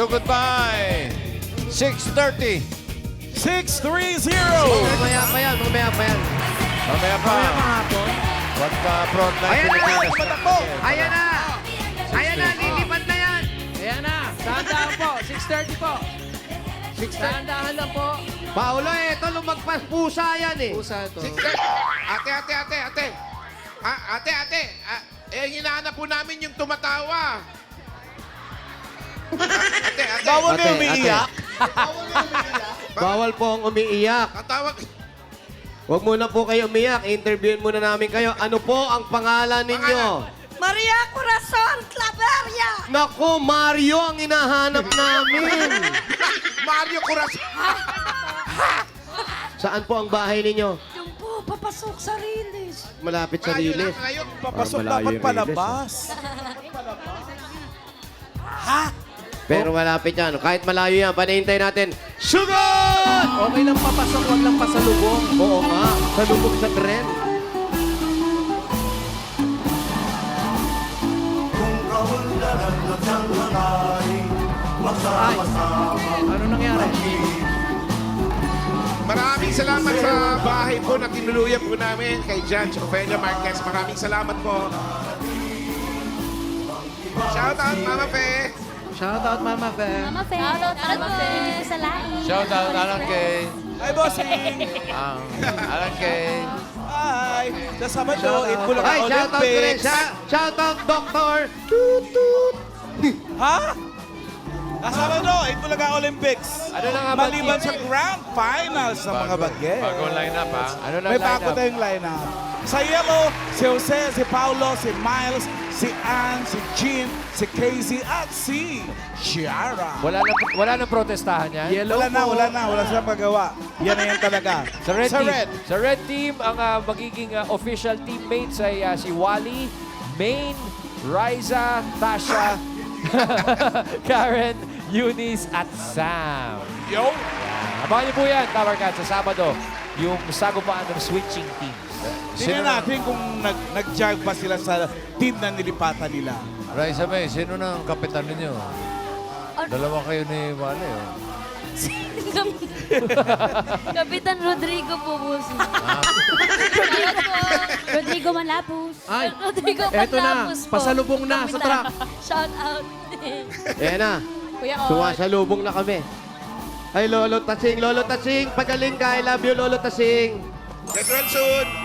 So goodbye. 6.30. 630. Mamaya pa yan, mamaya pa yan. Mamaya pa. Pagka frontline Ayan na! Pilipinas. Patakbo! Ayan na! Ayan na, lilipad na yan! Ayan na, dahan-dahan po. 6.30 po. Dahan-dahan lang po. Paolo, eh, ito lumagpas pusa yan eh. Pusa ito. Ate, ate, ate, ate. Ah, ate, ate. Ah, eh, hinahanap po namin yung tumatawa. Ate, ate. Bawal Ate, na umiiyak. Bawal po ang umiiyak. Ang tawag. Huwag muna po kayo umiyak. Interviewin muna namin kayo. Ano po ang pangalan ninyo? Maria Corazon Claveria. Naku, Mario ang hinahanap namin. Mario Curas. Saan po ang bahay ninyo? Yung po, papasok sa rilis. Malapit sa Malayo Riles. lang ngayon. Papasok Ah, malayo dapat yung palabas. Pero malapit yan. Kahit malayo yan, panihintay natin. Sugar! Okay lang papasok, wag lang pasalubong. Oo nga, sa lubog sa tren. Ay, ano nangyari? Maraming salamat sa bahay po na tinuluyan po namin kay Judge Ophelia Marquez. Maraming salamat po. Shout out, Mama Fe. Shout out Mama Fe. Mama Fe. Shoutout, Mama Fe. Hindi ko. Shout out Alan Kay. Hi, bossing. Ang Alan Kay. Hi. Sa Sabado, Shout out. it Bulacan Ay, shout out ko rin. Olympics. Shout, shout out, Doctor. Toot, toot. Ha? Sa Sabado, it Bulacan Olympics. Ano na nga ba? Maliban sa grand finals ng mga bagay. Bagong lineup ha. Ano na May bago lineup? tayong lineup. Sa yellow, si Jose, si Paulo, si Miles, si Ann, si Jean, si Casey, at si Chiara. Wala na, wala na protestahan yan? Yellow Wala na, po. wala na. Wala silang magawa. Yan na yan talaga. Sa red sa team. red. Sa red team, ang ah, magiging ah, official teammates ay ah, si Wally, Maine, Riza, Tasha, Karen, Eunice, at Sam. Yo. Abangan niyo po yan, Tower Cat, sa Sabado, yung sagupaan ng switching teams. Tingnan natin kung nag, nag-jive ba sila sa team na nilipatan nila. Raisa May, sino na ang kapitan ninyo? Dalawa kayo ni Wally. Oh. Kapitan Rodrigo po, boss. Shoutout po. Rodrigo Malapus. Ay, Rodrigo eto na. Malapus po. Pasalubong na sa Kapitan. truck. Shout out. Ayan na. Kuya Or. Sumasalubong na kami. Ay, Lolo Tasing. Lolo Tasing, pagaling ka. I love you, Lolo Tasing. Get well soon.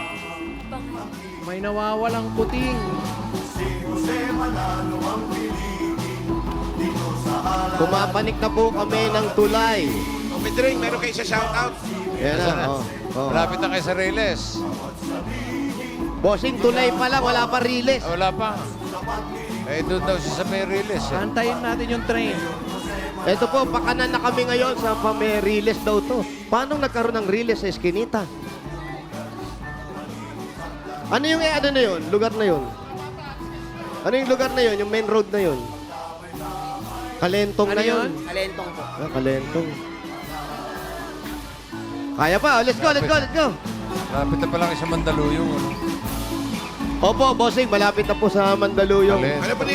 May nawawalang puting. Pumapanik na po kami ng tulay. O, Pedring, meron kayo sa shout out. Ayan na. Oh, oh. Malapit na kayo sa Reyes. Bossing, tulay pa lang. Wala pa riles. Ah, wala pa. Eh, doon daw siya sa may Reyes. Eh. Antayin natin yung train. Ito po, pakanan na kami ngayon sa pa- may riles daw to. Paano nagkaroon ng riles sa Eskinita? Ano yung eh, ano na yun? Lugar na yun? Ano yung lugar na yun? Yung main road na yun? Kalentong Ano na yun? yun? Kalentong po. Ah, kalentong. Kaya pa. Let's go, let's go, let's go. Malapit na pa lang sa Mandaluyong. Ano? Opo, bossing, malapit na po sa Mandaluyong. Ano pa.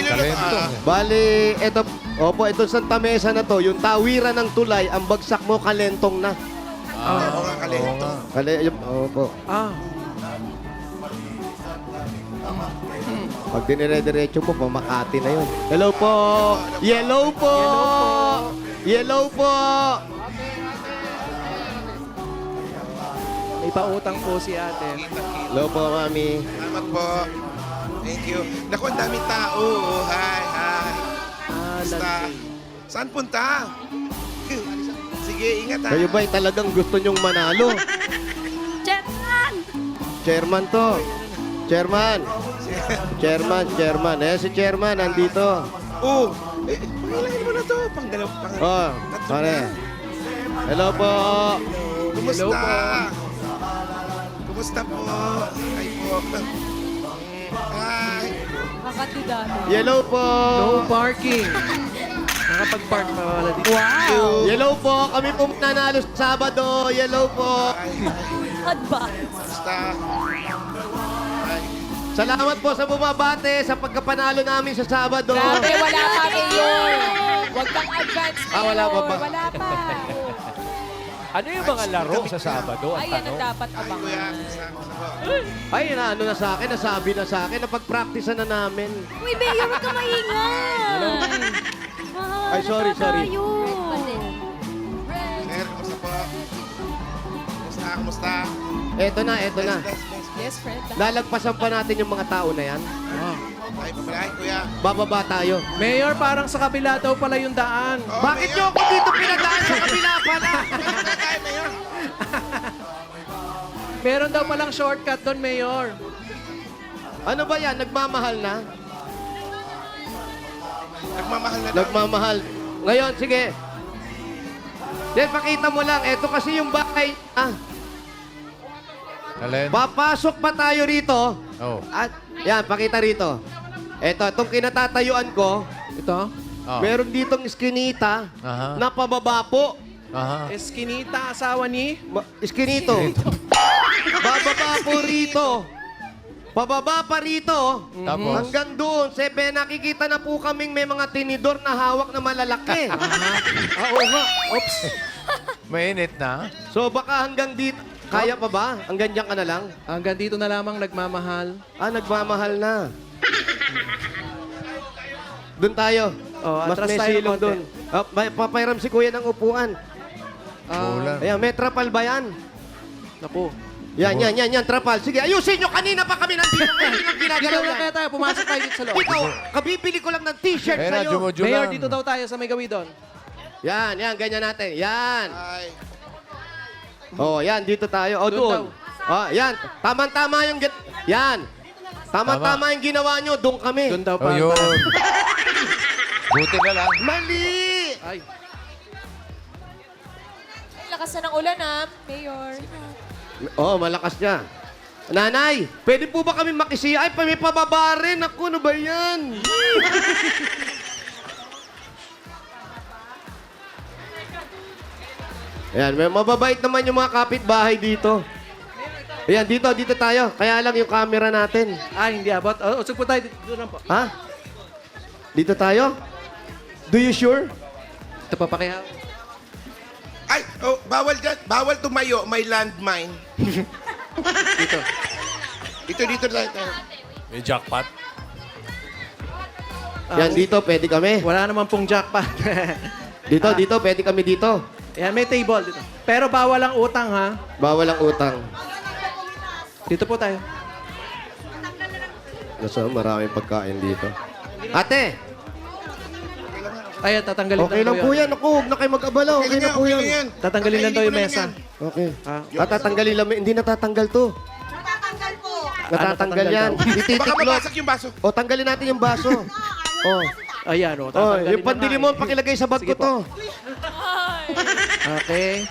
Bali, eto, opo, ito Santa Mesa na to, yung tawiran ng tulay, ang bagsak mo kalentong na. Ah, Oo nga, kalento. oo nga. Kali, yung, opo. Ah, Pag dinire-diretso mo, pamakati na yun. Hello po! Yellow po! Yellow po! may pautang po si ate. Hello po, mami. Salamat po. Thank you. Naku, ang daming tao. Hi, hi. Ah, Basta, saan punta? Sige, ingat ha. Kayo ba'y talagang gusto nyong manalo? Jetman. Chairman to. Chairman. Chairman, chairman. Eh, si chairman, nandito. Oh, eh, pangilahin mo na to. Pang dalaw, pang... Oh, pare. Hello po. Kumusta? Hello po. Kumusta po? Hi po. Hi. Yellow po. No parking. Nakapag-park pa wala dito. Wow! Yellow po. Kami po nanalo sa Sabado. Yellow po. Hi, hi. Advance. Kumusta? Salamat po sa bumabate sa pagkapanalo namin sa Sabado. Grabe, wala pa kayo. Huwag kang advance, Ah, wala pa ba? Wala pa. Ano yung mga laro sa Sabado? Ang ang tanong. dapat abangan. Ay, na ano na sa akin, nasabi na sa akin, napag-practice na namin. Uy, Mayor, huwag ka maingay. Mahal, Ay, sorry, sorry. tayo. Sir, kumusta po? Kumusta, kumusta? Eto na, eto na. Bless, bless, bless. Yes, friend. Lalagpasan pa natin yung mga tao na yan. Ay, papalain, kuya. Bababa tayo. Mayor, parang sa kabila daw pala yung daan. Oh, Bakit nyo ako dito pinadaan sa kabila pala? Tayo, Mayor. Meron daw palang shortcut doon, Mayor. Ano ba yan? Nagmamahal na? Nagmamahal na daw. Nagmamahal. Ngayon, sige. Then, pakita mo lang. Ito kasi yung bahay. Ah, Alin? papasok pa tayo rito. Oh. At, yan, pakita rito. Ito, itong kinatatayuan ko, Ito. Oh. meron ditong iskinita Aha. na pababa po. Aha. Eskinita, asawa ni... Ma- iskinito. Bababa po rito. Pababa pa rito. Tapos? Hanggang doon, sebe, nakikita na po kaming may mga tinidor na hawak na malalaki. Ah, Oo nga. Oops. Mainit na. So baka hanggang dito, kaya pa ba? Hanggang dyan ka na lang? Hanggang dito na lamang nagmamahal. Ah, nagmamahal na. Doon tayo. Oh, Mas atras may tayo ng silong konti. doon. Ah, may- papairam si kuya ng upuan. Ulan. Ayan, may trapal ba yan? Naku. Yan, yan, yan, yan, trapal. Sige, ayusin nyo. Kanina pa kami nandito. Lang Dito ginagalaw na yan. kaya tayo, pumasok tayo dito sa loob. Dito, kabibili ko lang ng t-shirt Ayan na, sa'yo. Mayor, lang. dito daw tayo sa may gawi doon. Yan, yan, ganyan natin. Yan. Ay, Oh, yan, dito tayo. O, Doon. Oh, yan. Tama-tama yung... gin- Yan. Tama-tama yung ginawa nyo. Doon kami. Doon daw Oh, pa. yun. Buti na lang. Mali! Ay, Lakas na ng ulan, ah, Mayor. Oh, malakas niya. Nanay, pwede po ba kami makisiya? Ay, may pababa rin. Ako, ano ba yan? Ayan, may mababait naman yung mga kapitbahay dito. Ayan, dito, dito tayo. Kaya lang yung camera natin. ay, hindi abot. Oh, usog po tayo. Dito lang po. Ha? Dito tayo? Do you sure? Ito pa pakihaw. ay, oh, bawal dyan. Bawal tumayo. May landmine. Dito. Dito, dito tayo. tayo. May jackpot. Yan, dito, pwede kami. Wala naman pong jackpot. Dito, dito, pwede kami dito. Yan, may table dito. Pero bawal ang utang, ha? Bawal ang utang. Dito po tayo. Nasa maraming pagkain dito. Ate, Ayan, tatanggalin okay lang po yan. Ako, huwag na kayo mag-abala. Okay na po yan. Tatanggalin lang daw yung ko mesa. Okay. Ah, Ah, tatanggalin lang. Hindi natatanggal to. Natatanggal po. Natatanggal natatanggal yan. Baka Ititiklop. mabasag yung baso. O, tanggalin natin yung baso. Oh. ayan, oh. Oh, tatanggalin yung na pandili mo, eh. pakilagay sa bag Sige ko to. Okay.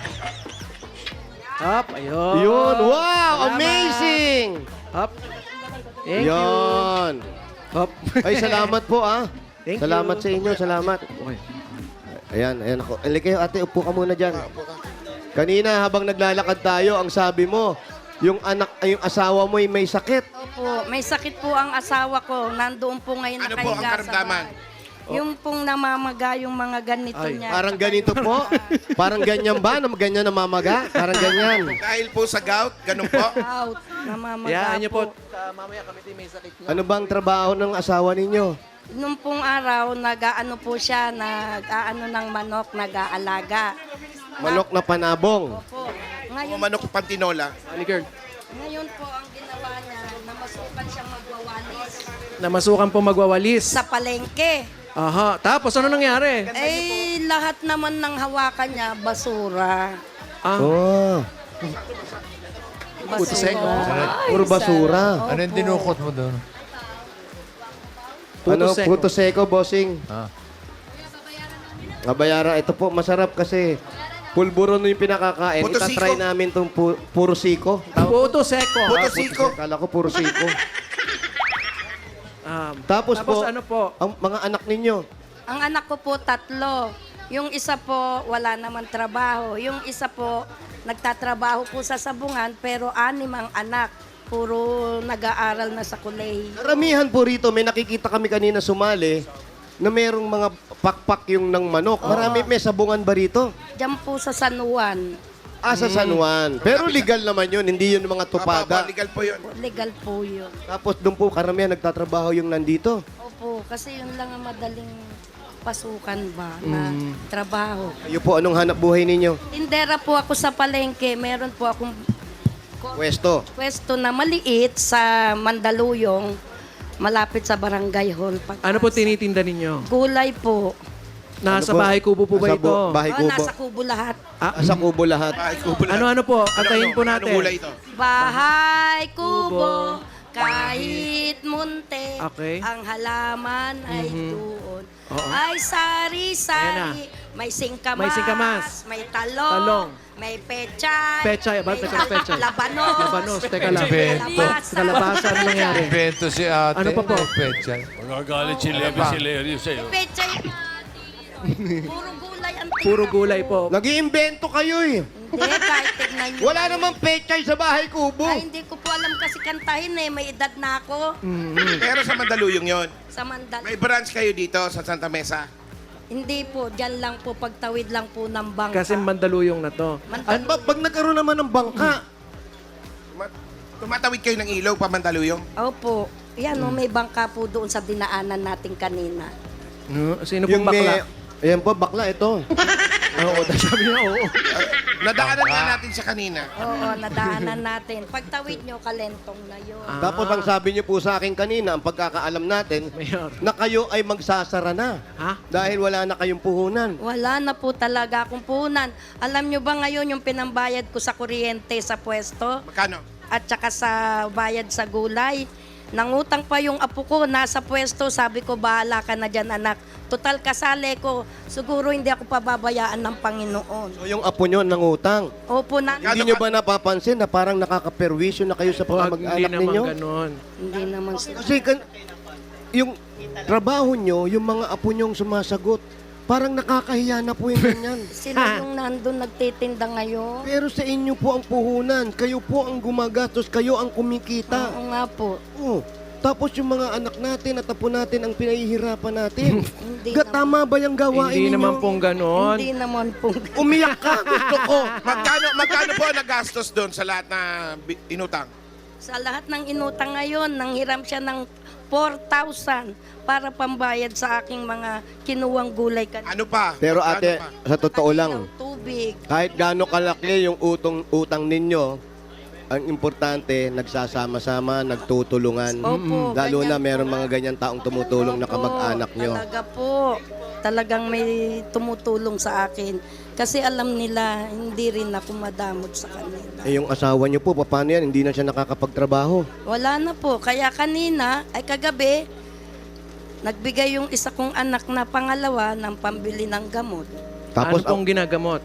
Up, ayun. Yun. Wow, Salamat. amazing. Up. Thank you. Yun. Up. Ay, salamat po, ah. Thank salamat you. sa inyo, salamat. Okay. Ayan, ayan ako. Alin kayo, ate, upo ka muna dyan. Kanina, habang naglalakad tayo, ang sabi mo, yung anak, ay, yung asawa mo ay may sakit. Opo, may sakit po ang asawa ko. Nandoon po ngayon Ano po nakahiga ang sa karamdaman? bahay. Yung pong namamaga yung mga ganito Ay, niya. Parang ganito po. Parang ganyan ba? Na ganyan namamaga? Parang ganyan. Dahil po sa gout, ganun po. Out. Namamaga Yaan niyo po. po. Ah, mamaya kami din may sakit niyo. Ano bang trabaho ng asawa ninyo? Nung pong araw, nag-aano po siya, nag-aano ng manok, nag-aalaga. Manok na panabong. Opo. O Ngayon, manok pantinola. Honey girl. ngayon po ang ginawa niya, namasukan siyang magwawalis Namasukan po magwawalis. sa palengke. Aha. Tapos ano nangyari? Eh, lahat naman ng hawakan niya, basura. Ah, Oh, puto seko. puro basura. Ano yung dinukot mo doon? Puto ano, seko. puto seko, bossing. Ah. Kabayaran, ito po, masarap kasi pulburo yung pinakakain. Puto Itatry siko. namin itong pu- puro siko. Puto seko. Puto Ah, siko. Kala ko puro siko. Um, Tapos, tapos po, ano po? ang mga anak ninyo, Ang anak ko po tatlo. Yung isa po wala naman trabaho. Yung isa po nagtatrabaho po sa sabungan pero anim ang anak. Puro nag-aaral na sa kolehiyo. karamihan po rito, may nakikita kami kanina sumali na merong mga pakpak yung ng manok. Marami may sabungan ba rito? Diyan po sa San Juan. Ah, sa San Juan. Pero legal naman yun, hindi yun mga Tupada. tupada. legal po yun. Legal po yun. Tapos doon po karamihan nagtatrabaho yung nandito. Opo, kasi yun lang ang madaling pasukan ba na trabaho. Kayo po, anong hanap buhay ninyo? Tindera po ako sa palengke. Meron po akong Pwesto. pwesto na maliit sa Mandaluyong, malapit sa Barangay Hall. Pag Ano po tinitinda ninyo? Gulay po. Nasa Ano po? bahay kubo po ba Nasa ito? bu- Bahay Oh, kubo. nasa kubo lahat. Ah, sa kubo lahat. Ay, kubo lang. Ano-ano po? Antayin po Ano natin. gulay ito? Bahay kubo, kahit munti, Okay. ang halaman ay doon. Oo. Ay sari-sari, may singkamas, May singkamas. may talong, Talong. may pechay, Pechay, ba? may Teka, pechay. labanos, Labanos, teka lang. Bento. kalabasa. Kalabasa, ano nangyari? Bento si ate. Ano pa po? May pechay. Magagalit si Levi si Lerio sa'yo. Pechay, puro gulay ang tingnan Puro ko. gulay po. Nag-iimbento kayo eh. Hindi, kahit tignan nyo. Wala namang pechay sa bahay kubo. Ay, hindi ko po alam kasi kantahin eh. May edad na ako Pero sa Mandaluyong yon. sa Mandal. May branch kayo dito sa Santa Mesa. Hindi po, dyan lang po, pagtawid lang po ng bangka. Kasi mandaluyong na to. At ba, pag nagkaroon naman ng bangka, Tuma- Tumatawid kayo ng ilaw pa Mandaluyong. Opo. Yan, no, may bangka po doon sa dinaanan natin kanina. No? Sino pong bakla? may... Ayan po, bakla ito. Oo, sabi niya, oo. Nadaanan nga natin siya kanina. Oo, nadaanan natin. Pagtawid nyo, kalentong na yun. Ah. Tapos ang sabi niyo po sa akin kanina, ang pagkakaalam natin, Mayor. na kayo ay magsasara na. Ha? Dahil wala na kayong puhunan. Wala na po talaga akong punan. Alam nyo ba ngayon yung pinambayad ko sa kuryente sa pwesto Magkano? at saka sa bayad sa gulay? Nangutang pa yung apo ko, nasa pwesto. Sabi ko, bahala ka na dyan, anak. Total kasali ko. Siguro hindi ako pababayaan ng Panginoon. So yung apo nyo nangutang. Opo, na, Hindi nyo ba napapansin na parang nakakaperwisyo na kayo sa Huwag, hindi naman ninyo? ganon. hindi naman sila. Kasi kan, yung trabaho nyo, yung mga apo nyong sumasagot, parang nakakahiya na po yung ganyan. Sila yung nandun nagtitinda ngayon. Pero sa inyo po ang puhunan, kayo po ang gumagastos, kayo ang kumikita. Oo nga po. Oh, tapos yung mga anak natin at apo natin ang pinahihirapan natin. Hindi Ga, tama ba yung gawain Hindi ninyo? naman pong ganon. Hindi naman po. Umiyak ka, gusto ko. Magkano, magkano po ang nagastos doon sa lahat na bi- inutang? Sa lahat ng inutang ngayon, nanghiram siya ng 4,000 para pambayad sa aking mga kinuwang gulay kanina. Ano pa? Pero Magkano ate, pa? sa totoo lang, Tubig. kahit gaano kalaki yung utong, utang ninyo, ang importante, nagsasama-sama, nagtutulungan. Opo, Lalo na meron mga ganyan taong tumutulong na Opo, kamag-anak nyo. Talaga po. Talagang may tumutulong sa akin. Kasi alam nila, hindi rin ako madamot sa kanila. Eh yung asawa nyo po, paano yan? Hindi na siya nakakapagtrabaho. Wala na po. Kaya kanina, ay kagabi, nagbigay yung isa kong anak na pangalawa ng pambili ng gamot. Tapos, ano pong ginagamot?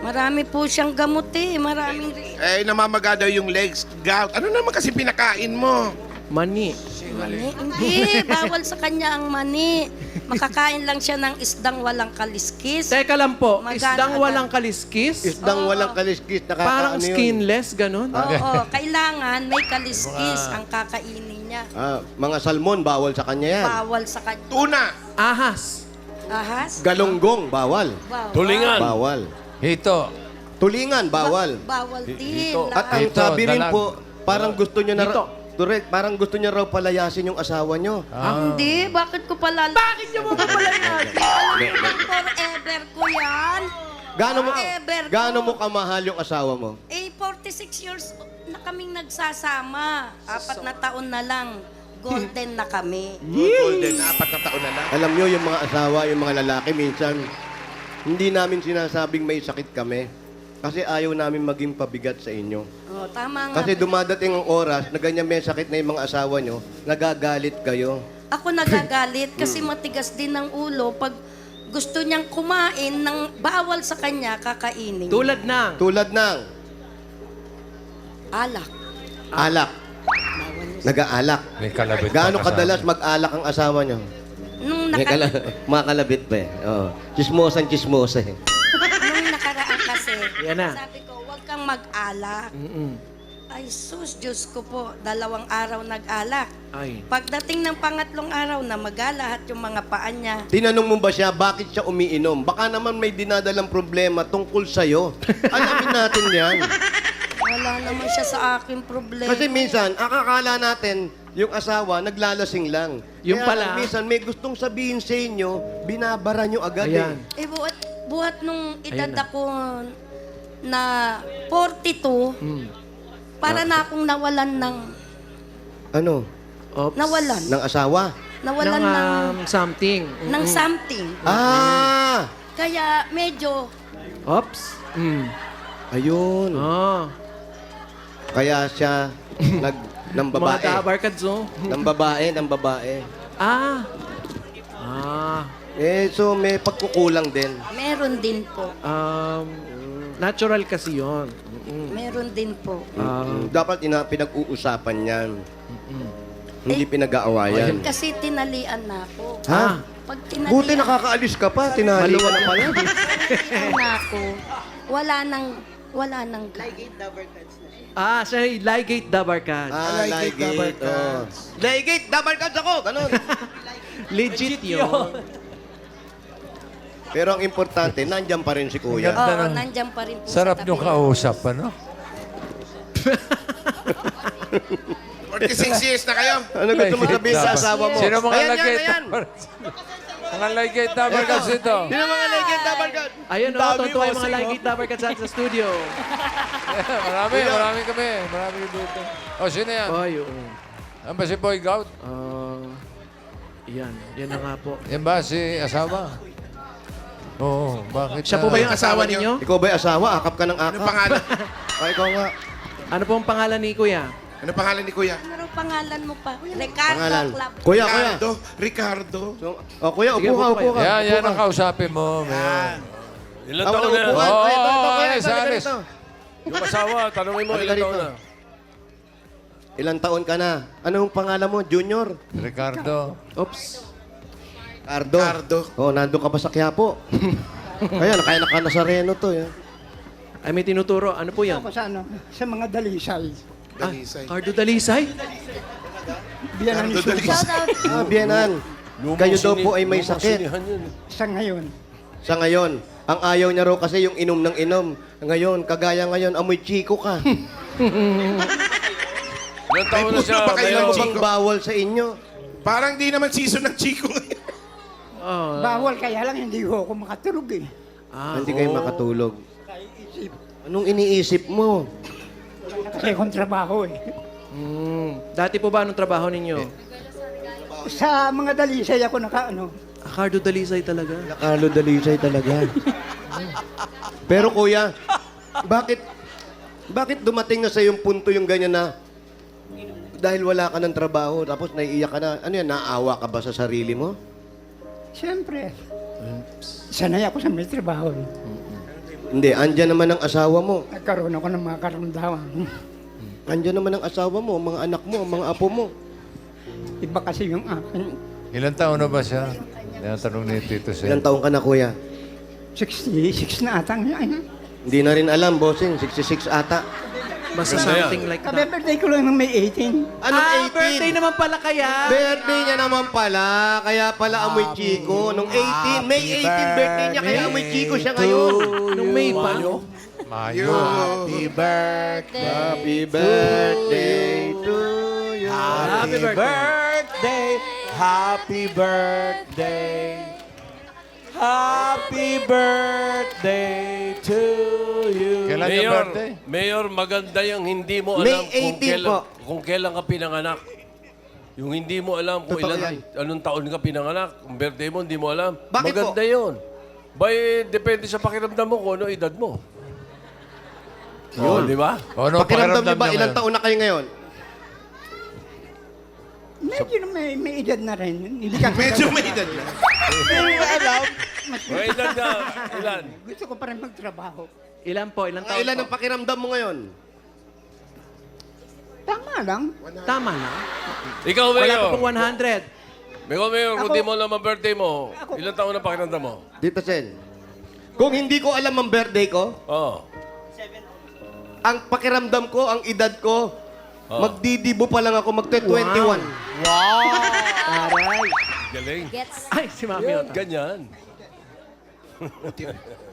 Marami po siyang gamot eh. Maraming... ri- Eh, namamaga daw yung legs, gout. Ano naman kasi pinakain mo? Mani. Mani? Hindi, bawal sa kanya ang mani. Makakain lang siya ng isdang walang kaliskis. Teka lang po, Magkano isdang agad? walang kaliskis? isdang walang kaliskis, nakakaano Parang yun? skinless, ganon? Oo, kailangan may kaliskis ang kakainin niya. Ah, mga salmon, bawal sa kanya yan. Bawal sa kanya. Tuna. Ahas. Ahas? Galonggong, bawal. Bawal. Tulingan. Bawal. Hito. Tulingan, bawal. Bawal din. Ito. At ang Ito, sabi rin dalag. po, parang gusto nyo na... Dito. Correct, parang gusto nyo raw palayasin yung asawa nyo. Ah, Hindi, bakit ko pala... Bakit niyo mo pala yan? Forever ko yan. Gaano mo, Forever ko. gaano mo kamahal yung asawa mo? Eh, 46 years na kaming nagsasama. Apat na taon na lang. Golden na kami. Golden, apat na taon na lang. Alam nyo, yung mga asawa, yung mga lalaki, minsan, hindi namin sinasabing may sakit kami. Kasi ayaw namin maging pabigat sa inyo. Oh, tama nga. Kasi dumadating ang oras na ganyan may sakit na yung mga asawa nyo, nagagalit kayo. Ako nagagalit kasi matigas din ng ulo pag gusto niyang kumain ng bawal sa kanya, kakainin. Tulad ng... Tulad ng Alak. alak. Nag-aalak. May kalabit pa Gaano kasama. kadalas mag-alak ang asawa nyo? Nung, May naka- kala- mga kalabit pa eh. Oo. Chismosan, chismosa eh. Yan na. sabi ko, huwag kang mag-alak. Mm-mm. Ay, sus, Diyos ko po, dalawang araw nag-alak. Ay. Pagdating ng pangatlong araw na magalahat yung mga paa niya, Tinanong mo ba siya, bakit siya umiinom? Baka naman may dinadalang problema tungkol sa'yo. Alamin natin yan. wala naman siya sa akin problema. Kasi minsan, akakala natin, yung asawa, naglalasing lang. Yung Kaya pala- minsan, may gustong sabihin sa inyo, binabara nyo agad Ayan. eh. Eh, buhat, buhat nung edad na. ako na 42, Mm. para na akong nawalan ng, Ano? Oops. nawalan, Ng asawa? nawalan ng, ng, um, something. ng something. Ah! Kaya medyo, Oops. Mm. Ayun. Oh. Kaya siya nag ng Mga babae. kabarkadzo. ng babae, ng babae. Ah. Ah. Eh, so may pagkukulang din. meron din po. Um, natural kasi yon. Meron din po. Ah. Dapat ina pinag-uusapan yan. Hindi pinag-aawayan. Kasi tinalian na ako. Ha? Pag tinalian Buti nakakaalis ka pa, tinali ka na pala. na ako, wala nang, wala nang Ah, siya ay Ligate Dabarkad. Ah, Ligate. Oh. Ligate, dabarkads ako! Ganun. Legit yun. Pero ang importante, nandyan pa rin si kuya. Oo, ng- nandyan pa rin po Sarap sa niyong tabi. kausap, ano? 46 years na kayo. Ano gusto mo sabihin sa asawa mo? Sino mga Ayan, yan, lagay? ayan. mga lagay tabarkas ito. Sino mga Ligate, dabarkads? Ayun, oh, Dami, totoo yung mga bossing, Ligate Dabarkad sa, sa studio. marami, marami kami. Marami dito. O, sino yan? Ay, oo. Yan ba si Boy Gout? Ah, yan. Yan na nga po. Yan ba si asawa? Oo, bakit? Siya po ba yung asawa ninyo? Ikaw ba yung asawa? Akap ka ng Ano akap. pangalan? Ay, ikaw nga. Ano po ang pangalan ni Kuya? Ano pangalan ni Kuya? Ano pangalan mo pa? Ricardo Pangalan. Club. Kuya, kuya. Ricardo. Ricardo. So, oh, kuya, Sige, upo ka, upo ka. Yan, yan ang kausapin mo. Mayor. Ilan Ah, taon na yan? upo ka. Oo, oo, kuya. alis. Yung asawa, tanongin mo ilan taon na. Ilang taon ka na? Anong pangalan mo? Junior? Ricardo. Oops. Cardo. Ricardo. Oh, nandun ka pa sa Quiapo. Kaya, kaya naka Nazareno to. Eh. Ay, may tinuturo. Ano po yan? Ako sa ano, sa mga dalisay. Dalisay. Cardo Dalisay? Biyanan ni Cardo Susan. Dalisay. Ah, Bienan. Lumang Kayo daw po ay may sakit. yun. Sa ngayon. Sa ngayon, ang ayaw niya raw kasi yung inom ng inom. Ngayon, kagaya ngayon, amoy chiko ka. Ilan taon na siya? puso pa kayo Kailan ng mo bang bawal sa inyo? Parang di naman season ng Chico. Oh. Bawal kaya lang hindi ho ako makatulog eh. Ah, Hindi kayo makatulog. Anong iniisip mo? Kasi akong trabaho eh. mm. Dati po ba anong trabaho ninyo? Sa mga dalisay ako naka ano, Cardo Dalisay talaga. Carlo Dalisay talaga. Pero kuya, bakit bakit dumating na sa yung punto yung ganyan na dahil wala ka ng trabaho tapos naiiyak ka na, ano yan, naawa ka ba sa sarili mo? Siyempre. Sanay ako sa may trabaho eh. Hindi, andyan naman ang asawa mo. Nagkaroon ako ng mga karamdaman. Andyan naman ang asawa mo, ang mga anak mo, ang mga apo mo. Iba kasi yung akin. Ilan taon na ba siya? Yan ang tanong ni Tito Ilang Sen. taong ka na, kuya? 66 na atang yan. Hindi na rin alam, bossing. 66 ata. Basta Ganda yan. something like that. Kabe-birthday ko lang ng May 18. Anong ah, 18? birthday naman pala kaya. Birthday niya naman pala. Kaya pala amoy chiko. Nung 18, May 18 birthday niya, kaya amoy chiko siya ngayon. Nung May pa. Mayo. Happy birthday. Happy birthday to you. Happy birthday. Happy birthday. Happy birthday to you. Kailan yung Mayor, birthday? Mayor, maganda yung hindi mo May alam kung 18 kailan, po. kung kailan ka pinanganak. Yung hindi mo alam kung Totoo ilan, yan. anong taon ka pinanganak, kung birthday mo, hindi mo alam. Bakit maganda yun. Bay, depende sa pakiramdam mo kung ano edad mo. Yun. di ba? O, ano Pakiramdam niyo ba, ilang taon na kayo ngayon? Medyo na may, may edad na rin. Hindi ka Medyo may edad na. May edad na, ilan? Gusto ko pa rin magtrabaho. Ilan po? Ilan Mga taon ilan po? ang pakiramdam mo ngayon? Tama lang. Tama na. Ikaw, Wala Mayor. pa pong 100. Ikaw, Mayor, kung Ako- di mo alam ang birthday mo, Ako- ilan taon na pakiramdam mo? Dito, Sen. Kung hindi ko alam ang birthday ko, Oo. Ang pakiramdam ko, ang edad ko, magdidibo pa lang ako, magte-21. Aray. Galing. Gets. Ay, si Mami Yan, Ota. ganyan.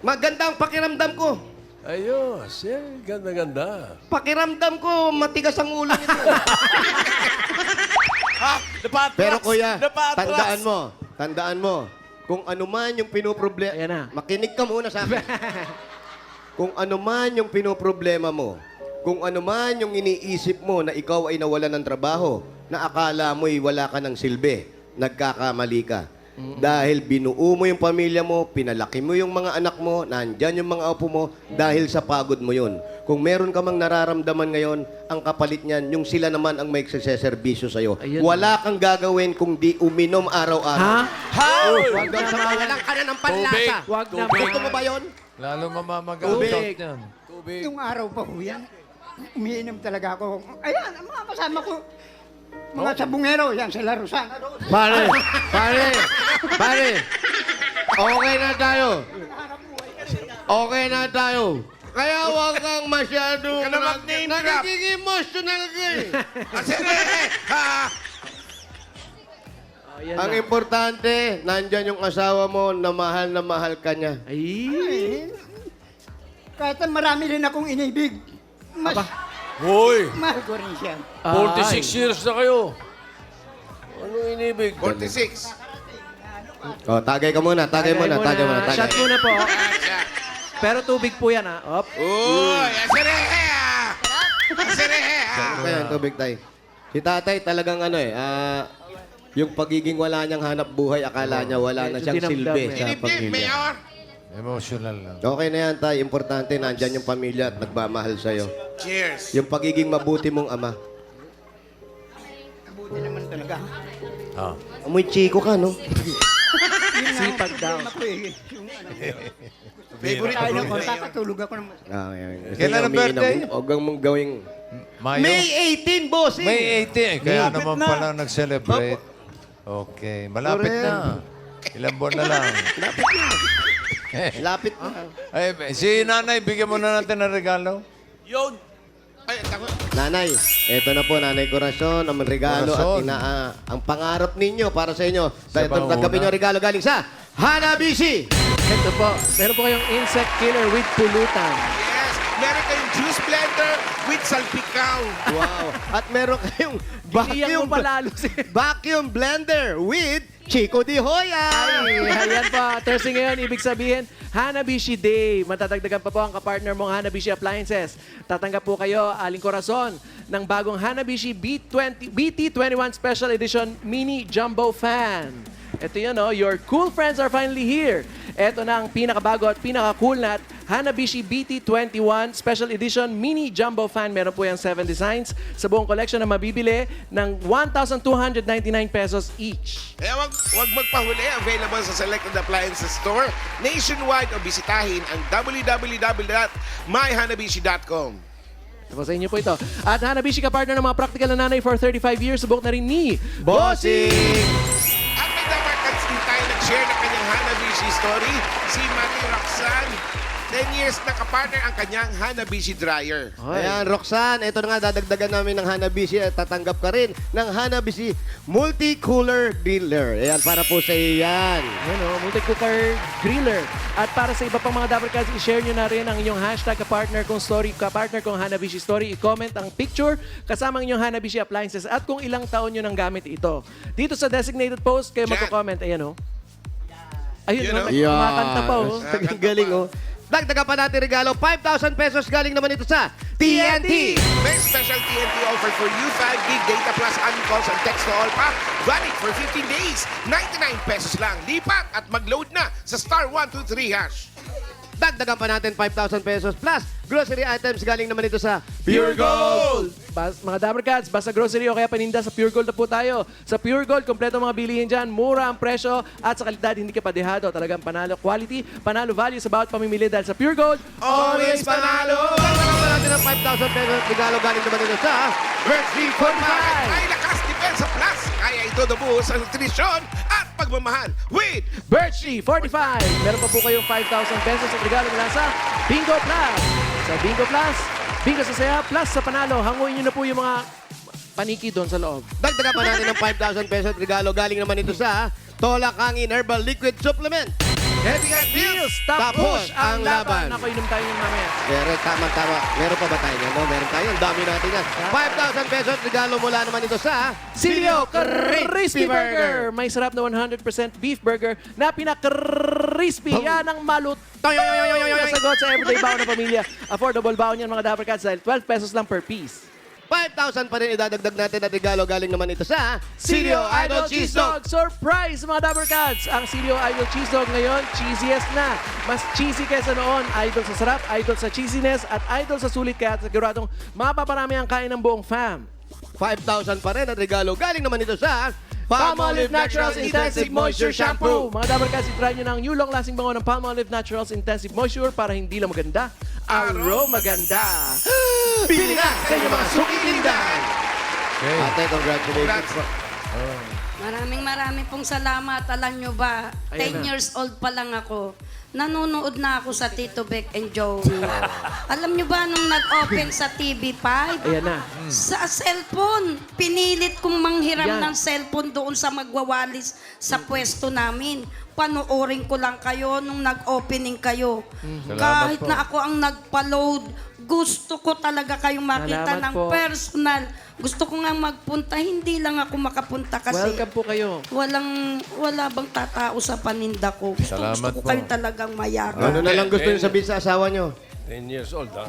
Maganda ang pakiramdam ko. Ayos. Yan, ganda-ganda. Pakiramdam ko, matigas ang ulo nito. Ha? Napatras! Pero kuya, Napatras! tandaan mo, tandaan mo, kung ano man yung pinoproblema, Ayan na. makinig ka muna sa akin. kung ano man yung pinoproblema mo, kung ano man yung iniisip mo na ikaw ay nawalan ng trabaho, na akala mo'y wala ka ng silbi, nagkakamali ka. Dahil binuo mo yung pamilya mo, pinalaki mo yung mga anak mo, nandyan yung mga apo mo, dahil sa pagod mo yun. Kung meron ka mang nararamdaman ngayon, ang kapalit niyan, yung sila naman ang may serbisyo sa'yo. Ayun. Wala kang gagawin kung di uminom araw-araw. Ha? Huwag kang samawalan ka na ng panlasa. Tubig. Wag Tubig. Gusto mo ba yun? Lalo mamamaga Tubig. Tubig. Yung araw pa ho yan, umiinom talaga ako. Ayan, ang mga kasama ko, mga sabungero, yan sa Larusan. Pare, pare, pare. Okay na tayo. Okay na tayo. Kaya huwag kang masyadong... Ka na mag-name drop. Nagiging emotional ka eh. Kasi, eh, ha? Oh, yan Ang na. importante, nandyan yung asawa mo na mahal na mahal ka niya. Ay. Kahit na marami rin akong inibig, mas Hoy! mahal ko rin siya. 46 years na kayo. Ano inibig? 46. O, tagay ka muna, tagay muna, tagay muna, Shot tagay. muna po. Ah. Pero tubig po yan, ha? Op. Uy, asirehe ah! Asirehe ah! Kaya yung tubig tay. Si tatay talagang ano eh, ah, yung pagiging wala niyang hanap buhay, akala niya wala na Medyo siyang dinamdam silbi eh. sa Dinibdib, pamilya. Mayor! Emotional lang. Okay na yan, tay. Importante, nandyan yung pamilya at nagmamahal sa'yo. Cheers! Yung pagiging mabuti mong ama. Mabuti naman talaga. Ah. Amoy chiko ka, no? Sipag daw. eh. Ano, Favorite tayo ng konta, katulog ako ng... Ah, yan. Kailan ang umiinom birthday? Huwag kang mong gawing... Mayo? May 18, bossing! May 18. Kaya Malapit naman na. pala nag-celebrate. Okay. Malapit Correct. na. Ilang buwan na lang. Lapit na. Ay, si nanay, bigyan mo na natin ng regalo. Yun! Ay, tama. Nanay, eto na po, Nanay Corazon, ang regalo Corazon. at ina, ah, ang pangarap ninyo para sa inyo. Sa Dahil tanggapin panguna. nyo ang regalo galing sa Hanabishi! Ito po. Meron po kayong insect killer with pulutan. Yes! Meron kayong juice blender with salpikaw. Wow. At meron kayong vacuum, palalo si... vacuum blender with Chico Di Hoya! Ay, ayan pa. Thursday ngayon, ibig sabihin, Hanabishi Day. Matatagdagan pa po ang kapartner mong Hanabishi Appliances. Tatanggap po kayo, Aling Corazon, ng bagong Hanabishi B20, BT21 Special Edition Mini Jumbo Fan. Ito yun, oh, your cool friends are finally here. Ito na ang pinakabago at pinaka-cool na at Hanabishi BT21 Special Edition Mini Jumbo Fan. Meron po yung 7 designs sa buong collection na mabibili ng 1,299 pesos each. Kaya wag, wag magpahuli. Available sa Selected Appliances Store nationwide o bisitahin ang www.myhanabishi.com. Tapos sa inyo po ito. At Hanabishi ka partner ng mga practical na nanay for 35 years. Subok na rin ni Bossing! At may damarkats din tayo nag-share ng kanyang Hanabishi story, si Mami Roxanne. 10 years na kapartner ang kanyang Hanabishi dryer. Ayan, Roxanne, ito na nga, dadagdagan namin ng Hanabishi at tatanggap ka rin ng Hanabishi Multi-Cooler Griller. Ayan, para po sa iyo yan. Yan o, multi-cooker griller. At para sa iba pang mga Dabarkads, i-share nyo na rin ang inyong hashtag kapartner kong story, kapartner kong Hanabishi story. I-comment ang picture kasama ang inyong Hanabishi appliances at kung ilang taon nyo nang gamit ito. Dito sa designated post, kayo Chat. magko-comment. Ayan o. Ayun, Yun, no, oh. Yan. kumakanta pa o. Ang galing, oh. Dagdagan pa natin regalo, 5,000 pesos galing naman ito sa TNT! May special TNT offer for you 5 gig data plus unlimited calls and text to all pa. Valid for 15 days. 99 pesos lang. Lipat at mag-load na sa star 123 hash. Dagdagan pa natin 5,000 pesos plus grocery items galing naman ito sa Pure Gold! Bas, mga Dabarkads, basta grocery o kaya paninda sa Pure Gold na po tayo. Sa Pure Gold, kompleto mga bilihin dyan, mura ang presyo at sa kalidad hindi ka padehado. Talagang panalo quality, panalo value sa bawat pamimili dahil sa Pure Gold, Always panalo! Dagdagan pa natin ng 5,000 pesos regalo galing naman ito sa Mercy 45! Ay lakas depensa plus. Kaya ito nabuhos sa nutrisyon pagmamahal with Birchie 45. Meron pa po kayong 5,000 pesos at regalo mula sa Bingo Plus. Sa Bingo Plus, Bingo sa saya, plus sa panalo, hanguin nyo na po yung mga paniki doon sa loob. Dagdagan pa natin ng 5,000 pesos regalo. Galing naman ito sa Tolak Hangin Herbal Liquid Supplement. Heavy Heart Feels, tapos ang laban. Ako, inom tayo yung mamaya. Pero tama-tama. Meron pa ba tayo niyan? No? Meron tayo. Ang dami natin yan. 5,000 pesos regalo mula naman ito sa Silio Crispy Crispy Burger. May sarap na 100% beef burger na pinaka-crispy. Yan ang malut. Sagot sa everyday baon ng pamilya. Affordable baon yan mga Dapper Cats dahil 12 pesos lang per piece. 5,000 pa rin idadagdag natin at regalo galing naman ito sa Silio Idol Cheese Dog. Surprise mga Dapper Cats! Ang Silio Idol Cheese Dog ngayon, cheesiest na. Mas cheesy kaysa noon. Idol sa sarap, idol sa cheesiness, at idol sa sulit kaya siguradong mapaparami ang kain ng buong fam. 5,000 pa rin at regalo galing naman ito sa Palmolive Naturals Intensive Moisture Shampoo. Mga Dabber Cats, try nyo ng new long-lasting bango ng Palmolive Naturals Intensive Moisture para hindi lang maganda, aroma maganda. Pili na sa inyong mga suki tindahan. Okay. Ate, congratulations po. Maraming maraming pong salamat. Alam nyo ba, Ayan 10 na. years old pa lang ako. Nanonood na ako sa Tito Beck and Joey. Alam nyo ba nung nag-open sa TV5? Ayan na. Sa cellphone. Pinilit kong manghiram Yan. ng cellphone doon sa magwawalis sa pwesto namin. Panoorin ko lang kayo nung nag-opening kayo. Salamat Kahit po. na ako ang nagpa-load, gusto ko talaga kayong makita Salamat ng po. personal. Gusto ko nga magpunta, hindi lang ako makapunta kasi Welcome po kayo. walang wala bang tatao sa paninda ko. Gusto, Salamat gusto ko po. kayo talagang mayakan. Ano na lang gusto niyo sabihin sa asawa niyo? 10 years old, ha?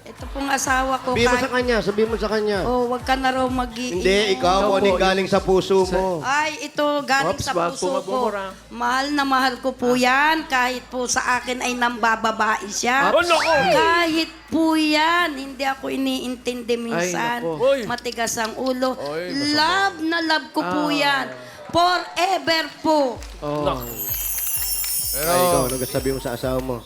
Ito pong asawa ko. Sabihin mo kahit- sa kanya, sabihin mo sa kanya. Oh, wag ka na raw mag Hindi, ikaw, kung ano po, galing sa puso mo. Ay, ito galing Oops, sa puso ko. magmumura. Mahal na mahal ko po yan. Kahit po sa akin ay nambababae siya. Oh, naku! Kahit po yan. Hindi ako iniintindi minsan. naku. Uy. Matigas ang ulo. Oy, masama. Love na love ko po Ah. yan. Forever po. Oh. Ay, ikaw, ano gusto sabihin mo sa asawa mo?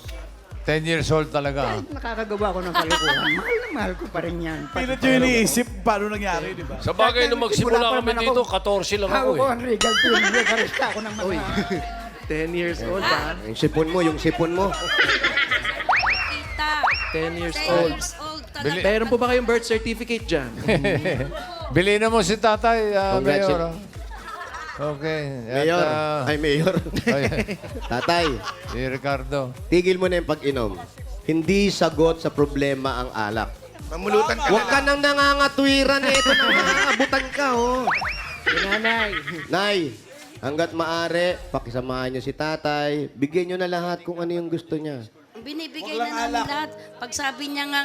10 years old talaga. Kahit nakakagawa ko ng kalokohan, mahal na mahal ko pa rin yan. Pilit yung iniisip paano nangyari, di ba? Sa bagay na magsimula kami dito, ako. 14 lang ako, Hawak ko eh. ang regal to yun. Nakaresta ako ng mga... 10 years old pa. Yung sipon mo, yung sipon mo. Tita. 10 years 10 old. years old talaga. Meron po ba kayong birth certificate dyan? Bilhin na mo si tatay, uh, Mayor. ah. Okay. At, Mayor. ah, Ay, Mayor. ay, Tatay, si Ricardo. tigil mo na yung pag-inom. Hindi sagot sa problema ang alak. Mamulutan ka Huwag ka nang nangangatwiran eh. Ito na nangangabutan ka, oh. Nanay. Nay, hanggat maaari, pakisamahan niyo si tatay. Bigyan niyo na lahat kung ano yung gusto niya. Binibigay na namin lahat. Pag sabi niya nga,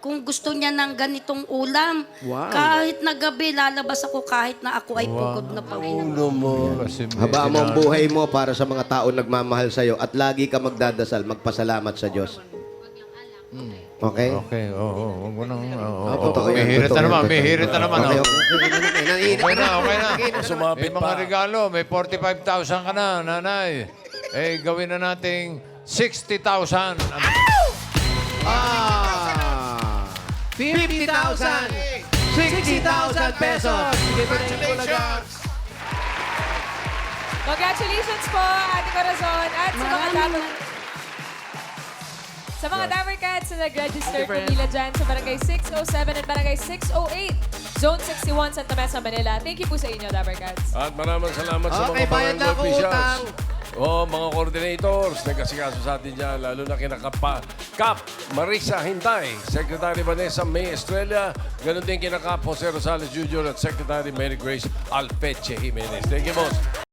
kung gusto niya ng ganitong ulam, Wow. kahit na gabi, lalabas ako kahit na ako ay pugod na pagod. Kasi may Habaan mo ang buhay mo para sa mga tao nagmamahal sa'yo at lagi ka magdadasal, magpasalamat sa Diyos. Okay? Okay, oo, oo. Huwag mo nang... Ah, totoo may yan, hirit totoo na yan, naman, totoo may yan. hirit na naman. Okay, oh. okay. okay. Na, okay na. May mga pa. regalo, may 45,000 ka na, nanay. Eh, gawin na nating 60,000. Ah! 50,000! 60,000 pesos! Kulaga. Congratulations po, Ate Corazon. At sa mga Dabber... Sa mga Dabber Cats na nag-register nila dyan sa Barangay 607 at Barangay 608, Zone 61, Santa Mesa, Manila. Thank you po sa inyo, Dabber Cats. At maraming salamat sa Okay, mga bayad na barangay ako, officials. utang. Oh, mga coordinators, nagkasikaso sa atin dyan, lalo na kina Kap Marisa Hintay, Secretary Vanessa May Estrella, ganun din kina Kap Jose Rosales Jr. at Secretary Mary Grace Alpeche Jimenez. Thank you, boss.